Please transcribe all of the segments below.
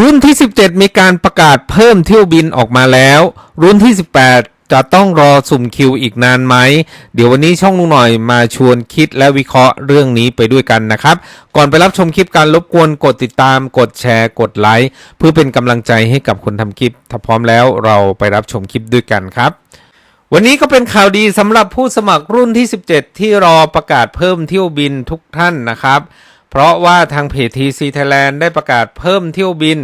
รุ่นที่ 17 มีการประกาศเพิ่มเที่ยวบินออกมาแล้ว รุ่นที่ 18 จะต้องรอสุ่มคิวอีกนานไหม เดี๋ยววันนี้ช่องลุงหน่อยมาชวนคิดและวิเคราะห์เรื่องนี้ไปด้วยกันนะครับ ก่อนไปรับชมคลิปการรบกวนกดติดตาม กดแชร์ กดไลค์เพื่อเป็นกำลังใจให้กับคนทำคลิป ถ้าพร้อมแล้วเราไปรับชมคลิปด้วยกันครับวันนี้ก็เป็นข่าวดีสำหรับผู้สมัครรุ่นที่ 17 ที่รอประกาศเพิ่มเที่ยวบินทุกท่านนะครับ เพราะว่าทางเพจ TC Thailand ได้ประกาศเพิ่มเที่ยวบิน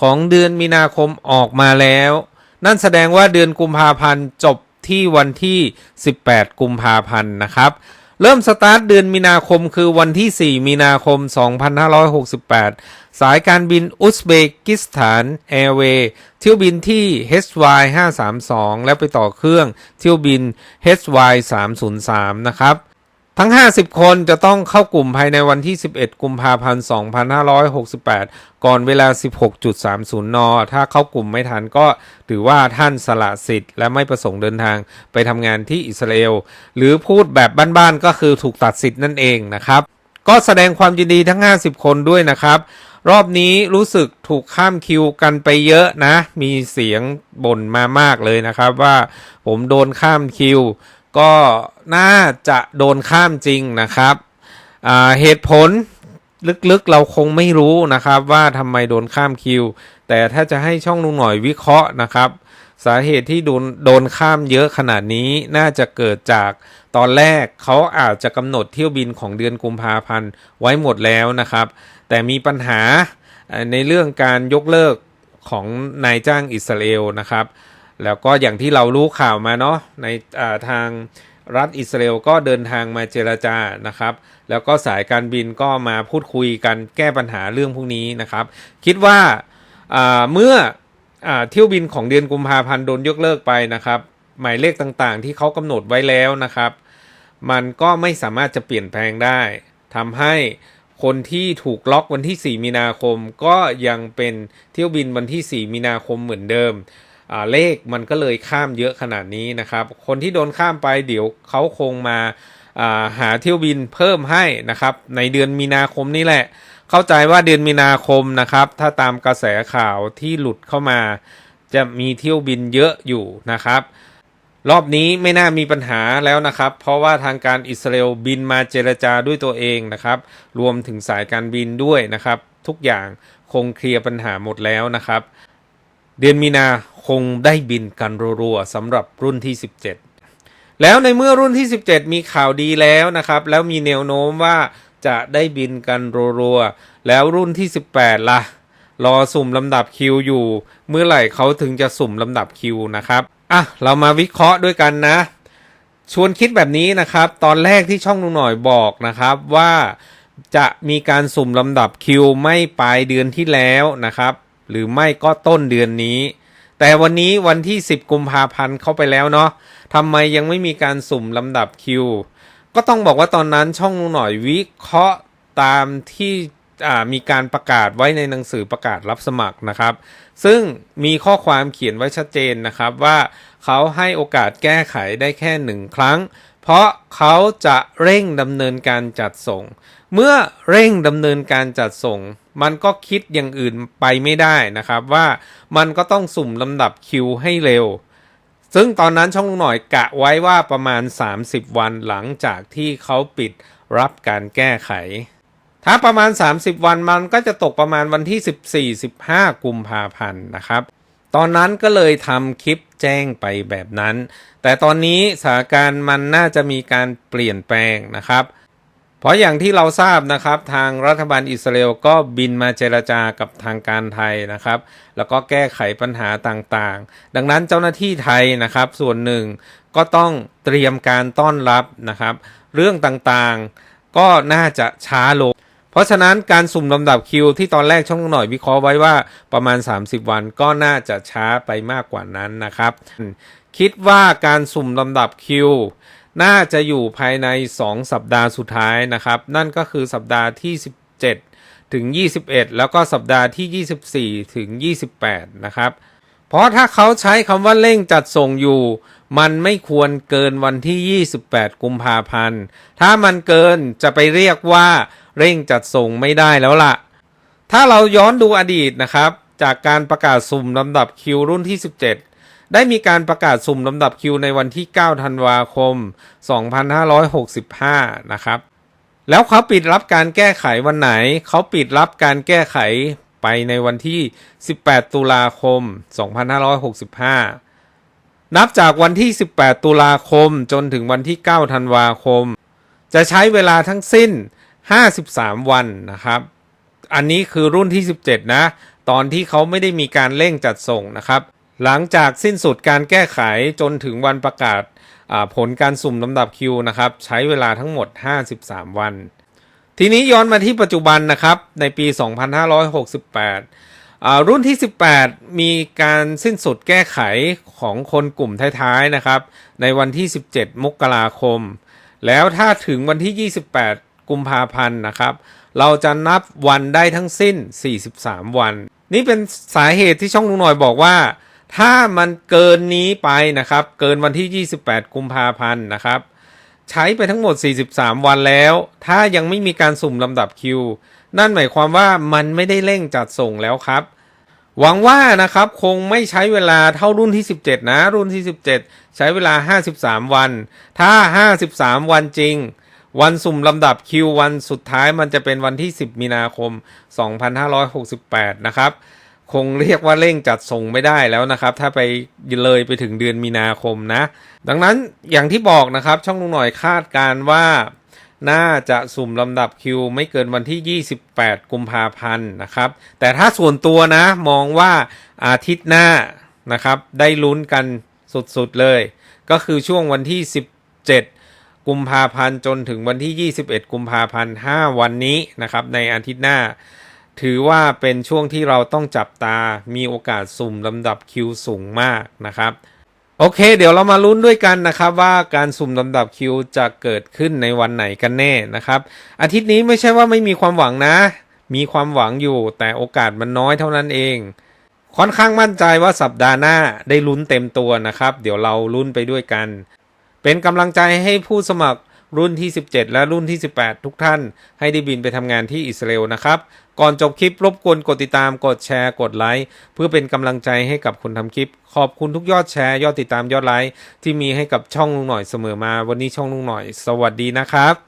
ของเดือนมีนาคมออกมาแล้ว นั่นแสดงว่าเดือนกุมภาพันธ์จบที่วันที่ 18 กุมภาพันธ์นะครับ เริ่มสตาร์ทเดือนมีนาคมคือวันที่ 4 มีนาคม 2568 สายการบินอุซเบกิสถานแอร์เวย์เที่ยวบินที่ HY 532 แล้วไปต่อเครื่องเที่ยวบิน HY 303 นะครับ ทั้ง 50 คนจะต้องเข้ากลุ่มภายในวันที่ 11 กุมภาพันธ์ 2568 ก่อนเวลา 16.30 น ถ้าเข้ากลุ่มไม่ทันก็ถือว่าท่านสละสิทธิ์ และไม่ประสงค์เดินทางไปทำงานที่อิสราเอล หรือพูดแบบบ้านๆ ก็คือถูกตัดสิทธิ์นั่นเองนะครับ ก็แสดงความยินดีทั้ง 50 คนด้วยนะครับ รอบนี้รู้สึกถูกข้ามคิวกันไปเยอะนะ มีเสียงบ่นมามากเลยนะครับว่าผมโดนข้ามคิว ก็น่าจะโดนข้ามจริงนะครับ เหตุผลลึกๆเราคงไม่รู้นะครับว่าทำไมโดนข้ามคิว แต่ถ้าจะให้ช่องลุงหน่อยวิเคราะห์นะครับ สาเหตุที่โดนโดนข้ามเยอะขนาดนี้น่าจะเกิดจากตอนแรกเขาอาจจะกำหนดเที่ยวบินของเดือนกุมภาพันธ์ไว้หมดแล้วนะครับ แต่มีปัญหาในเรื่องการยกเลิกของนายจ้างอิสราเอลนะครับ แล้วก็อย่างที่เรารู้ข่าวมาเนาะในทางรัฐอิสราเอลก็เดินทางมาเจรจานะครับ แล้วก็สายการบินก็มาพูดคุยกันแก้ปัญหาเรื่องพวกนี้นะครับ คิดว่าเมื่ออเที่ยวบินของเดือนกุมภาพันธ์โดนยกเลิกไปนะครับ หมายเลขต่างๆ ที่เขากำหนดไว้แล้วนะครับ มันก็ไม่สามารถจะเปลี่ยนแปลงได้ทำให้คนที่ถูกล็อกวันที่ 4 มีนาคม ก็ยังเป็นเที่ยวบินวันที่ 4 มีนาคมเหมือนเดิม เลขมันก็เลยข้ามเยอะขนาดนี้นะครับ คนที่โดนข้ามไปเดี๋ยวเขาคงมาหาเที่ยวบินเพิ่มให้นะครับ ในเดือนมีนาคมนี่แหละ เข้าใจว่าเดือนมีนาคมนะครับ ถ้าตามกระแสข่าวที่หลุดเข้ามา จะมีเที่ยวบินเยอะอยู่นะครับ รอบนี้ไม่น่ามีปัญหาแล้วนะครับ เพราะว่าทางการอิสราเอลบินมาเจรจาด้วยตัวเองนะครับ รวมถึงสายการบินด้วยนะครับ ทุกอย่างคงเคลียร์ปัญหาหมดแล้วนะครับ เดือนมีนาคงได้บินกันรัวๆสำหรับรุ่นที่ 17 แล้วในเมื่อรุ่นที่ 17 มีข่าวดีแล้วนะครับ แล้วมีแนวโน้มว่าจะได้บินกันรัวๆแล้วรุ่นที่ 18ล่ะ รอสุ่มลำดับคิวอยู่ เมื่อไหร่เขาถึงจะสุ่มลำดับคิวนะครับอะเรามาวิเคราะห์ด้วยกันนะ ชวนคิดแบบนี้นะครับ ตอนแรกที่ช่องลุงหน่อยบอกนะครับว่าจะมีการสุ่มลำดับคิวไม่ปลายเดือนที่แล้วนะครับ หรือไม่ก็ต้นเดือนนี้ แต่วันนี้วันที่ 10 กุมภาพันธ์เข้าไปแล้วเนาะทำไมยังไม่มีการสุ่มลำดับคิว ก็ต้องบอกว่าตอนนั้นช่องหน่อยวิเคราะห์ตามที่มีการประกาศไว้ในหนังสือประกาศรับสมัครนะครับ ซึ่งมีข้อความเขียนไว้ชัดเจนนะครับว่าเขาให้โอกาสแก้ไขได้แค่หนึ่งครั้ง เพราะเขาจะเร่งดำเนินการจัดส่ง เมื่อเร่งดำเนินการจัดส่ง มันก็คิดอย่างอื่นไปไม่ได้นะครับว่ามันก็ต้องสุ่มลำดับคิวให้เร็ว ซึ่งตอนนั้นช่องลุงหน่อยกะไว้ว่าประมาณ 30 วันหลังจากที่เขาปิดรับการแก้ไข ถ้าประมาณ 30 วันมันก็จะตกประมาณวันที่ 14-15 กุมภาพันธ์นะครับ ตอนนั้นก็เลยทำคลิป แจ้งไปแบบนั้น แต่ตอนนี้สถานการณ์มันน่าจะมีการเปลี่ยนแปลงนะครับ เพราะอย่างที่เราทราบนะครับ ทางรัฐบาลอิสราเอลก็บินมาเจรจากับทางการไทยนะครับ แล้วก็แก้ไขปัญหาต่างๆ ดังนั้นเจ้าหน้าที่ไทยนะครับ ส่วนหนึ่งก็ต้องเตรียมการต้อนรับนะครับ เรื่องต่างๆก็น่าจะช้าลง เพราะฉะนั้นการสุ่มลำดับคิวที่ตอนแรกช่องหน่อยวิเคราะห์ไว้ว่าประมาณ 30 วันก็น่าจะช้าไปมากกว่านั้นนะครับ คิดว่าการสุ่มลำดับคิวน่าจะอยู่ภายใน 2 สัปดาห์สุดท้ายนะครับ นั่นก็คือสัปดาห์ที่ 17 ถึง 21 แล้วก็สัปดาห์ที่ 24 ถึง 28 นะครับ เพราะถ้าเขาใช้คำว่าเร่งจัดส่งอยู่ มันไม่ควรเกินวันที่ 28 กุมภาพันธ์ ถ้ามันเกินจะไปเรียกว่า เร่งจัดส่งไม่ได้แล้วล่ะ ถ้าเราย้อนดูอดีตนะครับ จากการประกาศสุ่มลำดับคิวรุ่นที่ 17 ได้มีการประกาศสุ่มลำดับคิวในวันที่ 9 ธันวาคม 2565 นะครับ แล้วเขาปิดรับการแก้ไขวันไหน เขาปิดรับการแก้ไขไปในวันที่ 18 ตุลาคม 2565 นับจากวันที่ 18 ตุลาคมจนถึงวันที่ 9 ธันวาคม จะใช้เวลาทั้งสิ้น 53 วันนะครับ อันนี้คือรุ่นที่ 17 นะ ตอนที่เขาไม่ได้มีการเร่งจัดส่งนะครับ หลังจากสิ้นสุดการแก้ไขจนถึงวันประกาศผลการสุ่มลำดับคิวนะครับ ใช้เวลาทั้งหมด 53 วัน ทีนี้ย้อนมาที่ปัจจุบันนะครับ ในปี 2568อ่ารุ่นที่ 18 มีการสิ้นสุดแก้ไขของคนกลุ่มท้ายๆนะครับ ในวันที่ 17 มกราคม แล้วถ้าถึงวันที่ 28 กุมภาพันธ์นะครับ เราจะนับวันได้ทั้งสิ้น 43 วัน นี่เป็นสาเหตุที่ช่องลุงหน่อยบอกว่า ถ้ามันเกินนี้ไปนะครับ เกินวันที่ 28 กุมภาพันธ์นะครับ ใช้ไปทั้งหมด 43 วันแล้ว ถ้ายังไม่มีการสุ่มลำดับคิว นั่นหมายความว่ามันไม่ได้เร่งจัดส่งแล้วครับหวังว่านะครับคงไม่ใช้เวลาเท่ารุ่นที่ 17 นะ รุ่นที่ 17 ใช้เวลา 53 วัน ถ้า 53 วันจริง วันสุ่มลำดับคิววันสุดท้ายมันจะเป็นวันที่ 10 มีนาคม 2568 นะครับ คงเรียกว่าเร่งจัดส่งไม่ได้แล้วนะครับ ถ้าไปเลยไปถึงเดือนมีนาคมนะ ดังนั้นอย่างที่บอกนะครับ ช่องลุงหน่อยคาดการณ์ว่าน่าจะสุ่มลำดับคิวไม่เกินวันที่ 28 กุมภาพันธ์นะครับ แต่ถ้าส่วนตัวนะมองว่าอาทิตย์หน้านะครับ ได้ลุ้นกันสุดๆเลย ก็คือช่วงวันที่ 17 กุมภาพันธ์จนถึงวันที่ 21 กุมภาพันธ์ 5 วันนี้นะครับ ในอาทิตย์หน้า ถือว่าเป็นช่วงที่เราต้องจับตา มีโอกาสสุ่มลำดับคิวสูงมากนะครับ โอเค เดี๋ยวเรามาลุ้นด้วยกันนะครับ ว่าการสุ่มลำดับคิวจะเกิดขึ้นในวันไหนกันแน่นะครับ อาทิตย์นี้ไม่ใช่ว่าไม่มีความหวังนะ มีความหวังอยู่แต่โอกาสมันน้อยเท่านั้นเองค่อนข้างมั่นใจว่าสัปดาห์หน้าได้ลุ้นเต็มตัวนะครับ เดี๋ยวเราลุ้นไปด้วยกัน เป็นกำลังใจให้ผู้สมัครรุ่นที่ 17 และรุ่นที่ 18 ทุกท่าน ให้ได้บินไปทำงานที่อิสราเอลนะครับ ก่อนจบคลิปรบกวนกดติดตามกดแชร์กดไลค์เพื่อเป็นกำลังใจให้กับคนทำคลิป ขอบคุณทุกยอดแชร์ ยอดติดตามยอดไลค์ที่มีให้กับช่องลุงหน่อยเสมอมา วันนี้ช่องลุงหน่อย สวัสดีนะครับ